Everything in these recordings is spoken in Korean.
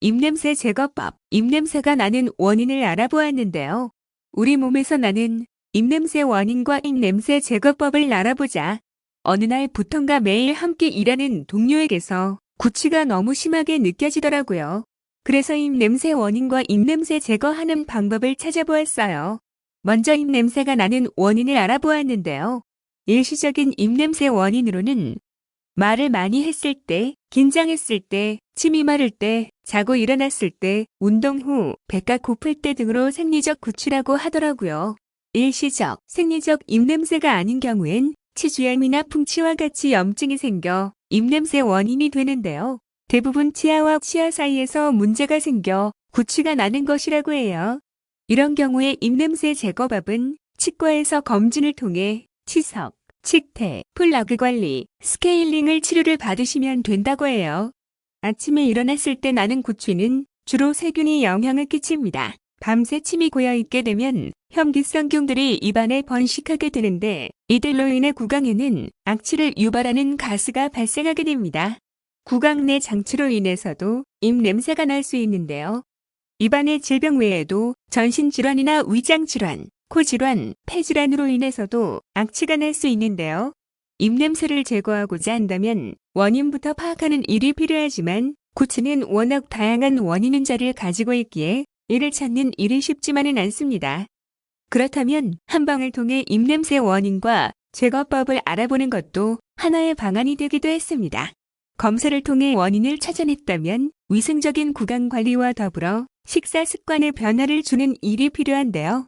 입냄새 제거법, 입냄새가 나는 원인을 알아보았는데요. 우리 몸에서 나는 입냄새 원인과 입냄새 제거법을 알아보자. 어느 날 부턴가 매일 함께 일하는 동료에게서 구취가 너무 심하게 느껴지더라고요. 그래서 입냄새 원인과 입냄새 제거하는 방법을 찾아보았어요. 먼저 입냄새가 나는 원인을 알아보았는데요. 일시적인 입냄새 원인으로는 말을 많이 했을 때, 긴장했을 때, 침이 마를 때, 자고 일어났을 때, 운동 후, 배가 고플 때 등으로 생리적 구취라고 하더라고요. 일시적, 생리적 입냄새가 아닌 경우엔 치주염이나 풍치와 같이 염증이 생겨 입냄새 원인이 되는데요. 대부분 치아와 치아 사이에서 문제가 생겨 구취가 나는 것이라고 해요. 이런 경우에 입냄새 제거법은 치과에서 검진을 통해 치석, 칙태, 플라그 관리, 스케일링을 치료를 받으시면 된다고 해요. 아침에 일어났을 때 나는 구취는 주로 세균이 영향을 끼칩니다. 밤새 침이 고여있게 되면 현기성균들이 입안에 번식하게 되는데 이들로 인해 구강에는 악취를 유발하는 가스가 발생하게 됩니다. 구강 내 장치로 인해서도 입 냄새가 날 수 있는데요. 입안의 질병 외에도 전신 질환이나 위장 질환, 코질환, 폐질환으로 인해서도 악취가 날 수 있는데요. 입냄새를 제거하고자 한다면 원인부터 파악하는 일이 필요하지만 구취는 워낙 다양한 원인 은자를 가지고 있기에 이를 찾는 일이 쉽지만은 않습니다. 그렇다면 한방을 통해 입냄새 원인과 제거법을 알아보는 것도 하나의 방안이 되기도 했습니다. 검사를 통해 원인을 찾아냈다면 위생적인 구강 관리와 더불어 식사 습관의 변화를 주는 일이 필요한데요.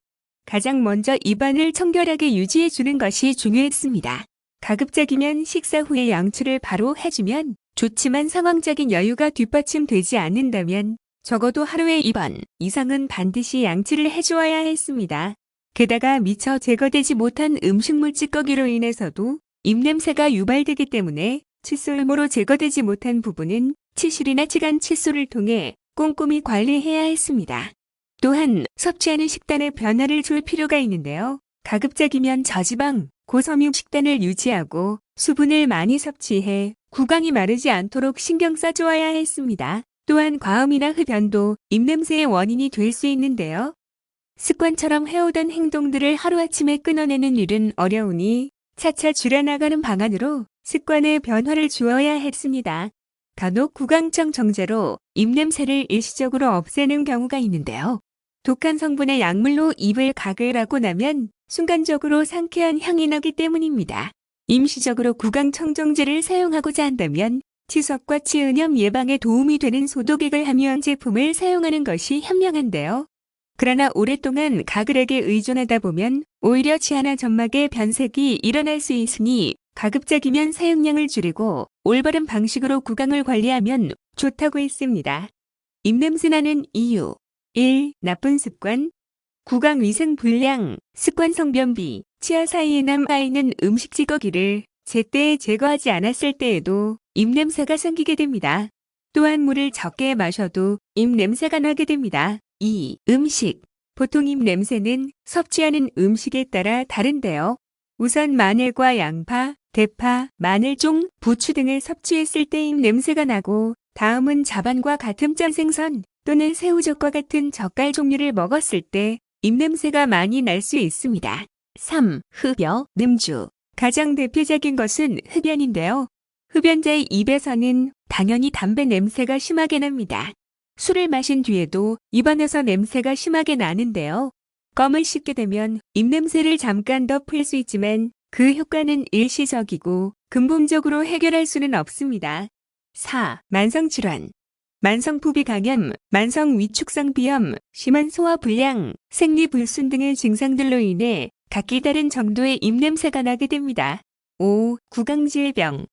가장 먼저 입안을 청결하게 유지해 주는 것이 중요했습니다. 가급적이면 식사 후에 양치를 바로 해주면 좋지만 상황적인 여유가 뒷받침되지 않는다면 적어도 하루에 2번 이상은 반드시 양치를 해주어야 했습니다. 게다가 미처 제거되지 못한 음식물 찌꺼기로 인해서도 입냄새가 유발되기 때문에 칫솔모로 제거되지 못한 부분은 치실이나 치간 칫솔을 통해 꼼꼼히 관리해야 했습니다. 또한 섭취하는 식단에 변화를 줄 필요가 있는데요. 가급적이면 저지방, 고섬유 식단을 유지하고 수분을 많이 섭취해 구강이 마르지 않도록 신경 써주어야 했습니다. 또한 과음이나 흡연도 입냄새의 원인이 될 수 있는데요. 습관처럼 해오던 행동들을 하루아침에 끊어내는 일은 어려우니 차차 줄여나가는 방안으로 습관의 변화를 주어야 했습니다. 간혹 구강청 정제로 입냄새를 일시적으로 없애는 경우가 있는데요. 독한 성분의 약물로 입을 가글하고 나면 순간적으로 상쾌한 향이 나기 때문입니다. 임시적으로 구강청정제를 사용하고자 한다면 치석과 치은염 예방에 도움이 되는 소독액을 함유한 제품을 사용하는 것이 현명한데요. 그러나 오랫동안 가글에게 의존하다 보면 오히려 치아나 점막의 변색이 일어날 수 있으니 가급적이면 사용량을 줄이고 올바른 방식으로 구강을 관리하면 좋다고 했습니다. 입냄새 나는 이유 1. 나쁜 습관 구강 위생 불량, 습관 성변비, 치아 사이에 남아 있는 음식 찌꺼기를 제때 제거하지 않았을 때에도 입냄새가 생기게 됩니다. 또한 물을 적게 마셔도 입냄새가 나게 됩니다. 2. 음식. 보통 입냄새는 섭취하는 음식에 따라 다른데요. 우선 마늘과 양파, 대파, 마늘종, 부추 등을 섭취했을 때 입냄새가 나고 다음은 자반과 같은 짠 생선 또는 새우젓과 같은 젓갈 종류를 먹었을 때 입냄새가 많이 날 수 있습니다. 3. 흡연, 음주. 가장 대표적인 것은 흡연인데요. 흡연자의 입에서는 당연히 담배 냄새가 심하게 납니다. 술을 마신 뒤에도 입안에서 냄새가 심하게 나는데요. 껌을 씹게 되면 입냄새를 잠깐 덮을 수 있지만 그 효과는 일시적이고 근본적으로 해결할 수는 없습니다. 4. 만성질환. 만성부비 감염, 만성 위축성 비염, 심한 소화불량, 생리불순 등의 증상들로 인해 각기 다른 정도의 입냄새가 나게 됩니다. 5. 구강질병.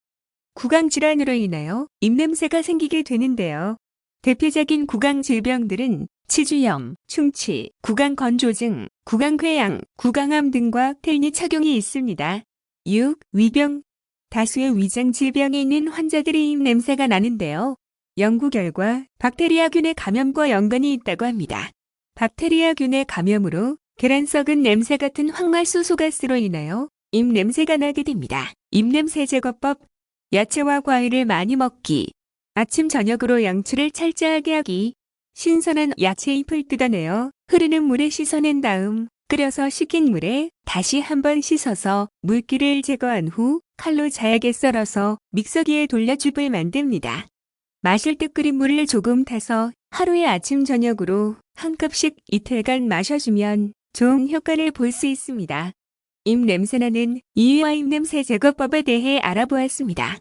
구강질환으로 인하여 입냄새가 생기게 되는데요. 대표적인 구강질병들은 치주염, 충치, 구강건조증, 구강궤양, 구강암 등과 텔니 착용이 있습니다. 6. 위병. 다수의 위장 질병에 있는 환자들이 입냄새가 나는데요. 연구 결과 박테리아균의 감염과 연관이 있다고 합니다. 박테리아균의 감염으로 계란 썩은 냄새 같은 황말수소 가스로 인하여 입냄새가 나게 됩니다. 입냄새 제거법 야채와 과일을 많이 먹기 아침 저녁으로 양초를 찰지하게 하기. 신선한 야채 잎을 뜯어내어 흐르는 물에 씻어낸 다음 끓여서 식힌 물에 다시 한번 씻어서 물기를 제거한 후 칼로 잘게 썰어서 믹서기에 돌려줍을 만듭니다. 마실 때 끓인 물을 조금 타서 하루에 아침 저녁으로 한 컵씩 이틀간 마셔주면 좋은 효과를 볼 수 있습니다. 입 냄새나는 이유와 입냄새 제거법에 대해 알아보았습니다.